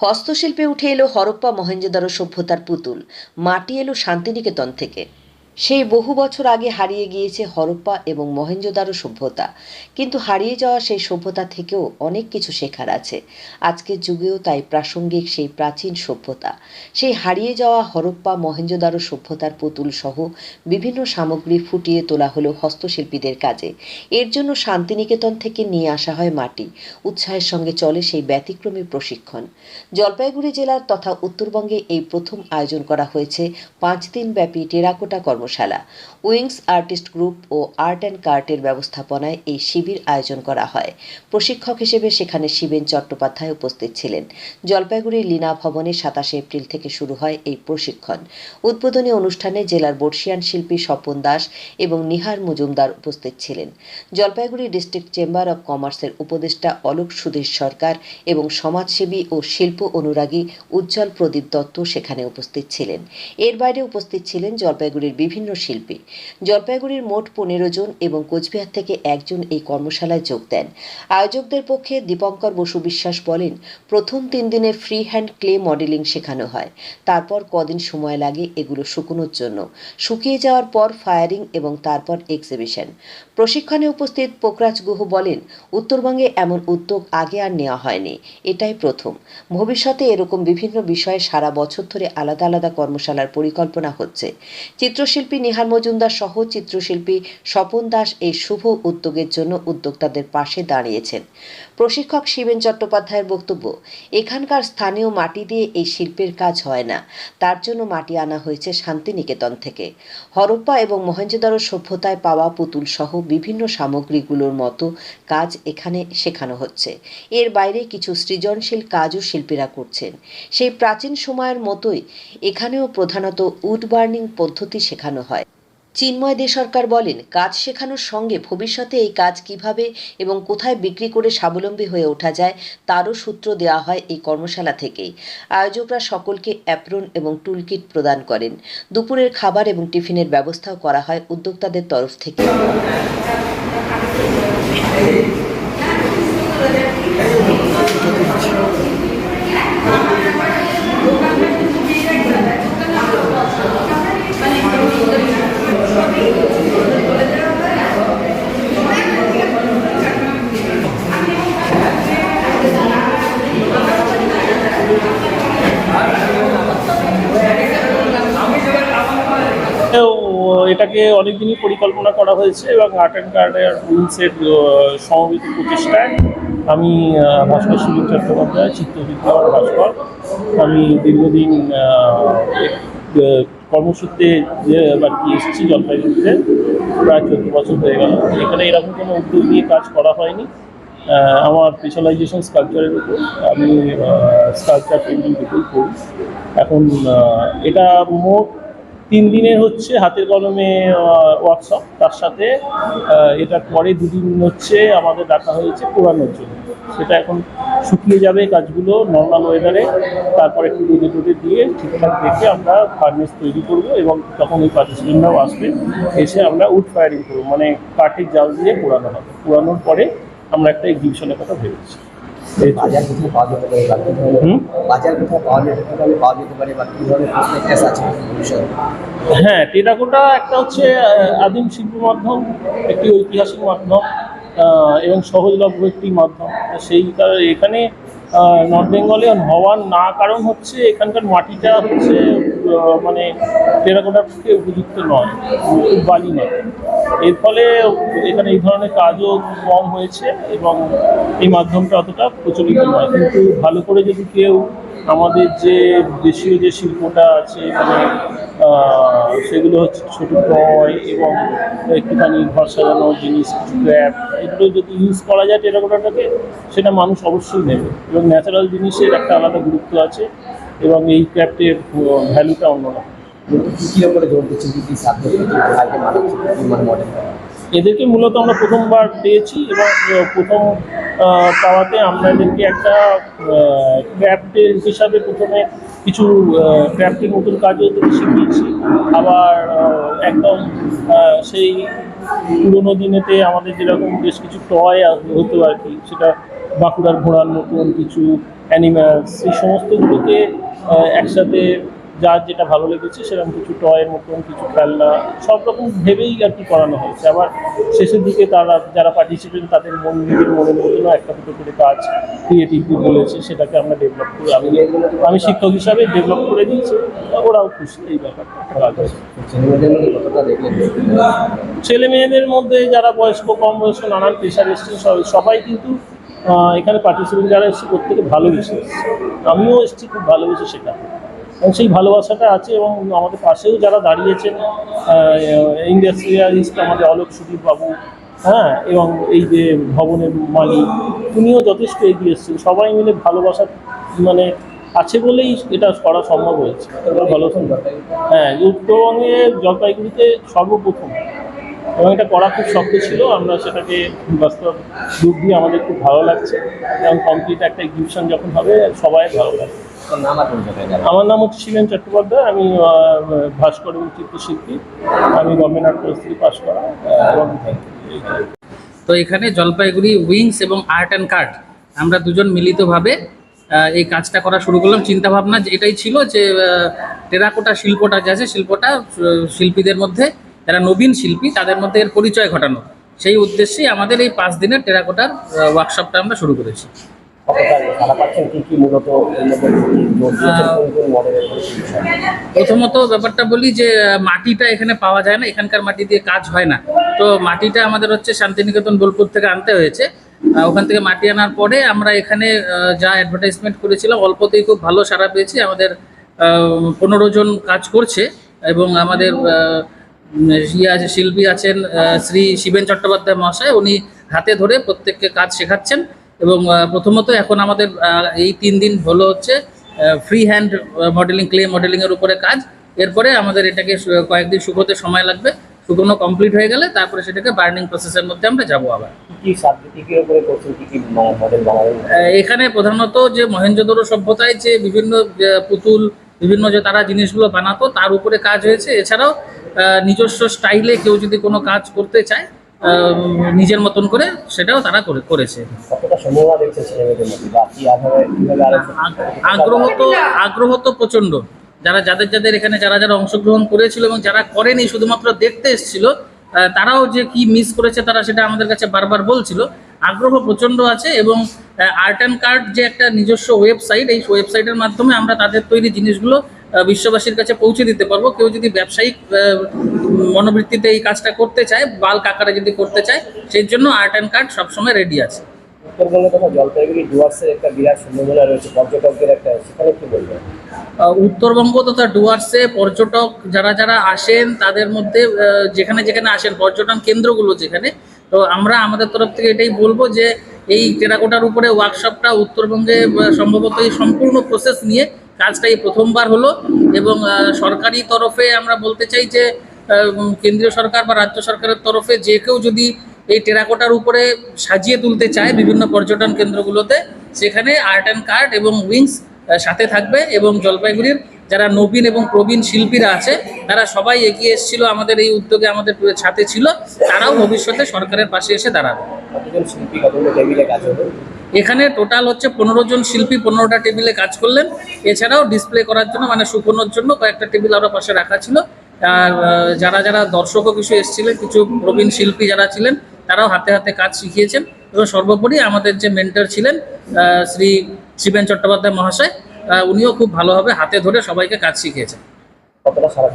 হস্তশিল্পে উঠে এলো হরপ্পা মহেঞ্জোদারো সভ্যতার পুতুল। মাটি এলো শান্তিনিকেতন থেকে। সেই বহু বছর আগে হারিয়ে গিয়েছে হরপ্পা এবং মহেঞ্জোদারো সভ্যতা। কিন্তু হারিয়ে যাওয়া সেই সভ্যতা থেকেও অনেক কিছু শেখার আছে। আজকের যুগেও তাই প্রাসঙ্গিক সেই প্রাচীন সভ্যতা। সেই হারিয়ে যাওয়া হরপ্পা মহেঞ্জোদারো সভ্যতার পুতুল সহ বিভিন্ন সামগ্রী ফুটিয়ে তোলা হলো হস্তশিল্পীদের কাজে। এর জন্য শান্তিনিকেতন থেকে নিয়ে আসা হয় মাটি। উৎসাহের সঙ্গে চলে সেই ব্যতিক্রমী প্রশিক্ষণ। জলপাইগুড়ি জেলার তথা উত্তরবঙ্গে এই প্রথম আয়োজন করা হয়েছে পাঁচ দিন ব্যাপী টেরাকোটা কর্মশালা। উইংস আর্টিস্ট গ্রুপ ও আর্ট অ্যান্ড কার্টের ব্যবস্থাপনায় এই শিবির আয়োজন করা হয়। প্রশিক্ষক হিসেবে সেখানে শিবেন চট্টোপাধ্যায় উপস্থিত ছিলেন। জলপাইগুড়ির লীনা ভবনে সাতাশে এপ্রিল থেকে শুরু হয় এই প্রশিক্ষণ। উদ্বোধনী অনুষ্ঠানে জেলার বর্ষিয়ান শিল্পী স্বপন দাস এবং নিহার মজুমদার উপস্থিত ছিলেন। জলপাইগুড়ি ডিস্ট্রিক্ট চেম্বার অব কমার্সের উপদেষ্টা অলোক সুধীর সরকার এবং সমাজসেবী ও শিল্প অনুরাগী উজ্জ্বল প্রদীপ দত্ত সেখানে উপস্থিত ছিলেন। এর বাইরে উপস্থিত ছিলেন জলপাইগুড়ির বিভিন্ন শিল্পী। জলপাইগুড়ির মোট পনেরো জন এবং কোচবিহার থেকে একজন এই কর্মশালায় যোগ দেন। আয়োজকদের পক্ষে দীপঙ্কর বসু বিশ্বাস বলেন, প্রথম তিন দিনে ফ্রি হ্যান্ড ক্লে মডেলিং শেখানো হয়। তারপর কদিন সময় লাগে এগুলো শুকোনোর জন্য। শুকিয়ে যাওয়ার পর ফায়ারিং এবং তারপর এক্সিবিশন প্রশিক্ষণে উপস্থিত পোকরাজ গুহ বলেন, উত্তরবঙ্গে এমন উদ্যোগ আগে আর নেওয়া হয়নি। এটাই প্রথম। ভবিষ্যতে এরকম বিভিন্ন বিষয়ে সারা বছর ধরে আলাদা আলাদা কর্মশালার পরিকল্পনা হচ্ছে। চিত্রশিল্পী নিহার মজুমদার সহ চিত্রশিল্পী স্বপন দাস এই শুভ উদ্যোগের জন্য উদ্যোক্তাদের পাশে দাঁড়িয়েছেন। প্রশিক্ষক শিবেন চট্টোপাধ্যায়ের বক্তব্য, এখানকার স্থানীয় মাটি দিয়ে এই শিল্পের কাজ হয় না। তার জন্য মাটি আনা হয়েছে শান্তিনিকেতন থেকে। হরপ্পা এবং মহেঞ্জোদারো সভ্যতায় পাওয়া পুতুল সহ বিভিন্ন সামগ্রীগুলোর মতো কাজ এখানে শেখানো হচ্ছে। এর বাইরে কিছু সৃজনশীল কাজও শিল্পীরা করছেন। সেই প্রাচীন সময়ের মতোই এখানেও প্রধানত উড বার্নিং পদ্ধতি শেখানো হয়। চিন্ময় দে সরকার বলেন, কাজ শেখানোর সঙ্গে ভবিষ্যতে এই কাজ কীভাবে এবং কোথায় বিক্রি করে স্বাবলম্বী হয়ে ওঠা যায় তারও সূত্র দেওয়া হয় এই কর্মশালা থেকেই। আয়োজকরা সকলকে অ্যাপ্রন এবং টুলকিট প্রদান করেন। দুপুরের খাবার এবং টিফিনের ব্যবস্থাও করা হয় উদ্যোক্তাদের তরফ থেকে। এটাকে অনেকদিনই পরিকল্পনা করা হয়েছে এবং আর্ট অ্যান্ড কার্ডের উইংসের সমবেত প্রচেষ্টায় আমি ভাস্কর সুনীল চট্টোপাধ্যায় চিত্রবিদ্যার ভাস্কর, আমি দীর্ঘদিন কর্মসূত্রে যে আর কি এসেছি জলপাইগুড়িতে, প্রায় চোদ্দ বছর হয়ে গেল। এখানে এরকম কোনো উদ্যোগ নিয়ে কাজ করা হয়নি। আমার স্পেশালাইজেশন স্কালচারের উপর। আমি স্কালচার পেন্টিং করি। এখন এটা মোট তিন দিনের হচ্ছে হাতের কলমে ওয়ার্কশপ তার সাথে এটার পরে দুদিন হচ্ছে আমাদের ডাকা হয়েছে পোড়ানোর জন্য। সেটা এখন শুকিয়ে যাবে কাজগুলো নর্মাল ওয়েদারে তারপরে একটু রোদে টোদে দিয়ে ঠিকঠাক দেখে আমরা ফার্নেস তৈরি করব এবং তখন ওই পার্টিসিপেন্টরাও আসবে। এসে আমরা উড ফায়ারিং করব। মানে কাঠের জাল দিয়ে পোড়ানো হবে। পোড়ানোর পরে আমরা একটা এক্সিবিশনের কথা ভেবেছি। বাজার কোথায় পাওয়া যেতে পারে বা কী ধরনের বাজার কোথায় পাওয়া যেতে পারে পাওয়া যেতে পারে বা কী ধরনের প্রসপেক্টাস আছে? ভবিষ্যতে হ্যাঁ টেরাকোটা একটা হচ্ছে আদিম শিল্প মাধ্যম একটি ঐতিহাসিক মাধ্যম এবং সহজলভ্য একটি মাধ্যম। সেই কারণে এখানে নর্থ বেঙ্গলে হওয়ার না কারণ হচ্ছে এখানকার মাটিটা হচ্ছে মানে টেরাকোটার পক্ষে উপযুক্ত নয় বালি নয়। এর ফলে এখানে এই ধরনের কাজও কম হয়েছে এবং এই মাধ্যমটা অতটা প্রচলিত নয়। কিন্তু ভালো করে যদি কেউ আমাদের যে দেশীয় যে শিল্পটা আছে মানে সেগুলো হচ্ছে ছোটো টয় এবং একটুখানি ঘর সাজানো জিনিস, কিছু ক্র্যাপ, এগুলো যদি ইউজ করা যায় টেরাকোটাটাকে সেটা মানুষ অবশ্যই নেবে। এবং ন্যাচারাল জিনিসের একটা আলাদা গুরুত্ব আছে। এবং এই ক্র্যাফটের ভ্যালুটা অন্যরকম। মানে এদেরকে মূলত আমরা প্রথমবার পেয়েছি এবং প্রথম পাওয়াতে আমরা এদেরকে একটা ক্র্যাফটের হিসাবে প্রথমে কিছু ক্র্যাফটের নতুন কাজও এদেরকে শিখিয়েছি। আবার একদম সেই পুরোনো দিনেতে আমাদের যেরকম বেশ কিছু টয় হতো আর কি সেটা বাঁকুড়ার ঘোড়ার মতন কিছু অ্যানিম্যালস এই সমস্তগুলোকে একসাথে যার যেটা ভালো লেগেছে, সেরকম কিছু টয়ের মতন, কিছু খেলনা, সব রকম ভেবেই আর কি করানো হয়েছে। আবার শেষের দিকে তারা যারা পার্টিসিপেন্ট তাদের মন, নিজের মনের মতনও একটা দুটো করে কাজ ক্রিয়েটিভলি বলেছে, সেটাকে আমরা ডেভেলপ করে। আমি আমি শিক্ষক হিসাবে ডেভেলপ করে দিয়েছি, ওরাও খুশি এই ব্যাপারটা। ছেলে মেয়েদের মধ্যে যারা বয়স্ক, কম বয়স্ক, নানান পেশার এসছে সবাই- কিন্তু এখানে পার্টিসিপেন্ট যারা এসছে, প্রত্যেকে ভালোবেসে এসছে। আমিও এসেছি, খুব ভালোবেসে এবং সেই ভালোবাসাটা আছে এবং আমাদের পাশেও যারা দাঁড়িয়েছেন ইন্ডাস্ট্রিয়ালিস্ট আমাদের অলোক সুদীপ বাবু হ্যাঁ এবং এই যে ভবনের মালিক, উনিও যথেষ্ট এগিয়ে এসছেন। সবাই মিলে ভালোবাসা মানে আছে বলেই এটা করা সম্ভব হয়েছে। ভালো হ্যাঁ উত্তরবঙ্গে জলপাইগুড়িতে সর্বপ্রথম, এবং এটা করা খুব শক্ত ছিল, আমরা সেটাকে বাস্তব রূপ দিয়ে আমাদের খুব ভালো লাগছে। এবং কমপ্লিট একটা এক্সিবিশন যখন হবে, সবাই ভালো লাগবে আমার নাম হচ্ছে শিবেন চট্টোপাধ্যায় আমি ভাস্কর এবং চিত্রশিল্পী। আমি গভর্নমেন্ট আর্ট কলেজ থেকে পাশ করা তো এখানে জলপাইগুড়ি উইংস এবং আর্ট অ্যান্ড কার্ট আমরা দুজন মিলিতভাবে এই কাজটা করা শুরু করলাম। চিন্তাভাবনা এটাই ছিল যে টেরাকোটা শিল্পটা যে আছে শিল্পটা শিল্পীদের মধ্যে যারা নবীন শিল্পী তাদের মধ্যে এর পরিচয় ঘটানো। সেই উদ্দেশ্যেই আমাদের এই পাঁচ দিনের টেরাকোটার ওয়ার্কশপটা আমরা শুরু করেছি। প্রথমত ব্যাপারটা বলি যে, মাটিটা এখানে পাওয়া যায় না, এখানকার মাটি দিয়ে কাজ হয় না। তো মাটিটা আমাদের হচ্ছে শান্তিনিকেতন বোলপুর থেকে আনতে হয়েছে। ওখান থেকে মাটি আনার পরে আমরা এখানে যা অ্যাডভার্টাইজমেন্ট করেছিলাম, অল্পতেই খুব ভালো সাড়া পেয়েছি। আমাদের পনেরো জন কাজ করছে এবং আমাদের ইয়ে আছে, শিল্পী আছেন শ্রী শিবেন চট্টোপাধ্যায় মহাশয়। উনি হাতে ধরে প্রত্যেককে কাজ শেখাচ্ছেন। এবং প্রথমত এখন আমাদের এই তিন দিন হলো হচ্ছে ফ্রি হ্যান্ড মডেলিং ক্লে মডেলিংয়ের উপরে কাজ। এরপরে আমাদের এটাকে কয়েকদিন শুকোতে সময় লাগবে। শুকনো কমপ্লিট হয়ে গেলে তারপরে সেটাকে বার্নিং প্রসেসের মধ্যে আমরা যাব আবার। এখানে প্রধানত যে মহেঞ্জোদড়ো সভ্যতায় যে বিভিন্ন পুতুল বিভিন্ন যে তারা জিনিসগুলো বানাতো তার উপরে কাজ হয়েছে। এছাড়াও নিজস্ব স্টাইলে কেউ যদি কোনো কাজ করতে চায় নিজের মতন করে সেটাও তারা করে করেছে। আগ্রহ তো আগ্রহ তো প্রচণ্ড। যারা যাদের যাদের এখানে যারা যারা অংশগ্রহণ করেছিল এবং যারা করেনি শুধুমাত্র দেখতে এসেছিল তারাও যে কি মিস করেছে তারা সেটা আমাদের কাছে বারবার বলছিল। আগ্রহ প্রচণ্ড আছে এবং আর্ট অ্যান্ড কার্ড যে একটা নিজস্ব ওয়েবসাইট এই ওয়েবসাইটের মাধ্যমে আমরা তাদের তৈরি জিনিসগুলো বিশ্ববাসীর কাছে পৌঁছে দিতে পারব। কেউ যদি ব্যবসায়িক মনোবৃত্তিতে এই কাজটা করতে চায় বাল্ক আকারে যদি করতে চায় সেই জন্য আর্ট অ্যান্ড কার্ড সবসময় রেডি আছে। উত্তরবঙ্গে তথা জলপাইগুড়ি ডুয়ার্সের একটা বিরাট সম্ভাবনা রয়েছে পর্যটকদের একটা সেখানে কি বলবেন? উত্তরবঙ্গ তথা ডুয়ার্সে পর্যটক যারা যারা আসেন তাদের মধ্যে যেখানে যেখানে আসেন পর্যটন কেন্দ্রগুলো যেখানে তো আমরা আমাদের তরফ থেকে এটাই বলব যে এই টেরাকোটার উপরে ওয়ার্কশপটা উত্তরবঙ্গে সম্ভবত এই সম্পূর্ণ প্রসেস নিয়ে কাজটা এই প্রথমবার হলো এবং সরকারি তরফে আমরা বলতে চাই যে কেন্দ্রীয় সরকার বা রাজ্য সরকারের তরফে যে কেউ যদি এই টেরাকোটার উপরে সাজিয়ে তুলতে চায় বিভিন্ন পর্যটন কেন্দ্রগুলোতে, সেখানে আর্ট অ্যান্ড কার্ট এবং উইংস সাথে থাকবে এবং জলপাইগুড়ির যারা নবীন এবং প্রবীণ শিল্পীরা আছে, তারা সবাই এগিয়ে এসেছিল আমাদের এই উদ্যোগে, আমাদের সাথে ছিল, তারাও ভবিষ্যতে সরকারের পাশে এসে দাঁড়াবে। শিল্পী এখানে টোটাল হচ্ছে পনেরো জন শিল্পী পনেরোটা টেবিলে কাজ করলেন। এছাড়াও ডিসপ্লে করার জন্য মানে শুকোনোর জন্য কয়েকটা টেবিল আরও পাশে রাখা ছিল। আর যারা যারা দর্শকও কিছু এসেছিলেন, কিছু প্রবীণ শিল্পী যারা ছিলেন, তারাও হাতে হাতে কাজ শিখিয়েছেন। এবং সর্বোপরি আমাদের যে মেন্টর ছিলেন শ্রী শিবেন চট্টোপাধ্যায় মহাশয় উনিও খুব ভালোভাবে হাতে ধরে সবাইকে কাজ শিখিয়েছেন। কতটা সারা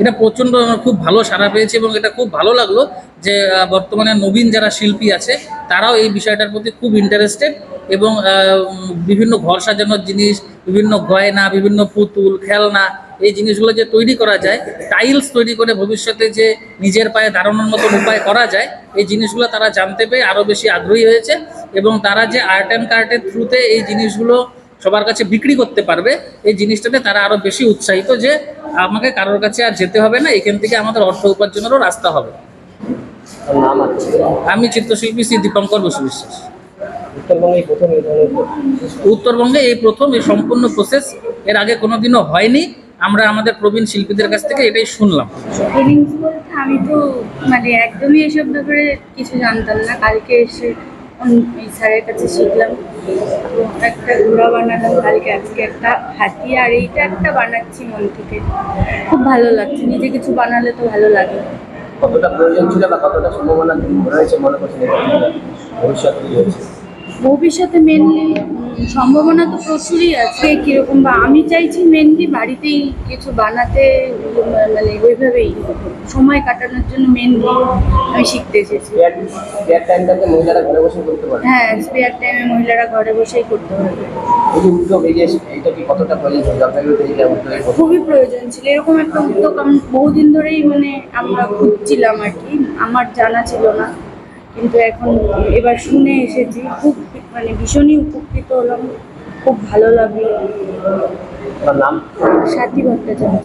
এটা প্রচণ্ড, খুব ভালো সাড়া পেয়েছে এবং এটা খুব ভালো লাগল যে বর্তমানে নবীন যারা শিল্পী আছে, তারাও এই বিষয়টার প্রতি খুব ইন্টারেস্টেড এবং বিভিন্ন ঘর সাজানোর জিনিস, বিভিন্ন গয়না, বিভিন্ন পুতুল, খেলনা, এই জিনিসগুলো যে তৈরি করা যায় টাইলস তৈরি করে ভবিষ্যতে যে নিজের পায়ে দাঁড়ানোর মতন উপায় করা যায়, এই জিনিসগুলো তারা জানতে পেরে আরও বেশি আগ্রহী হয়েছে এবং তারা যে আর্ট অ্যান্ড কার্টের থ্রুতে এই জিনিসগুলো সবার কাছে বিক্রি করতে পারবে এই জিনিসটাতে তারা আরও বেশি উৎসাহিত যে আমাকে কারোর কাছে আর যেতে হবে না এখান থেকে আমাদের অর্থ উপার্জনেরও রাস্তা হবে। আমি চিত্রশিল্পী শ্রী দীপঙ্কর বসু বিশ্বাস। উত্তরবঙ্গে এই প্রথম এই ধরনের উত্তরবঙ্গে এই প্রথম এই সম্পূর্ণ প্রসেস এর আগে কোনোদিনও হয়নি। আমরা আমাদের প্রবীণ শিল্পীদের কাছ থেকে এটাই শুনলাম। আমি তো মানে একদমই এসব ব্যাপারে কিছু জানতাম না। কালকে এসে স্যারের কাছে শিখলাম। একটা ঘোড়া বানালাম কালকে আজকে একটা হাতি, আর এইটা একটা বানাচ্ছি মন থেকে। খুব ভালো লাগছে, নিজে কিছু বানালে তো ভালো লাগে। কতটা প্রয়োজন ছিল বা কতটা সম্ভাবনা রয়েছে মনে করছেন? ভবিষ্যৎ ভবিষ্যতে মেনলি সম্ভাবনা তো প্রচুরই আছে কীরকম বা আমি চাইছি মেনলি বাড়িতেই কিছু বানাতে মানে ওইভাবেই সময় কাটানোর জন্য মেনলি আমি শিখতে এসেছি। হ্যাঁ স্পেয়ার টাইমে মহিলারা ঘরে বসেই করতে কথা খুবই প্রয়োজন ছিল। এরকম একটা উদ্যোগ আমি বহুদিন ধরেই মানে আমরা খুঁজছিলাম আর কি। আমার জানা ছিল না। কিন্তু এখন এবার শুনে এসেছি খুব মানে ভীষণই উপকৃত হলাম খুব ভালো লাগল। নাম? সাথী ভট্টাচার্য।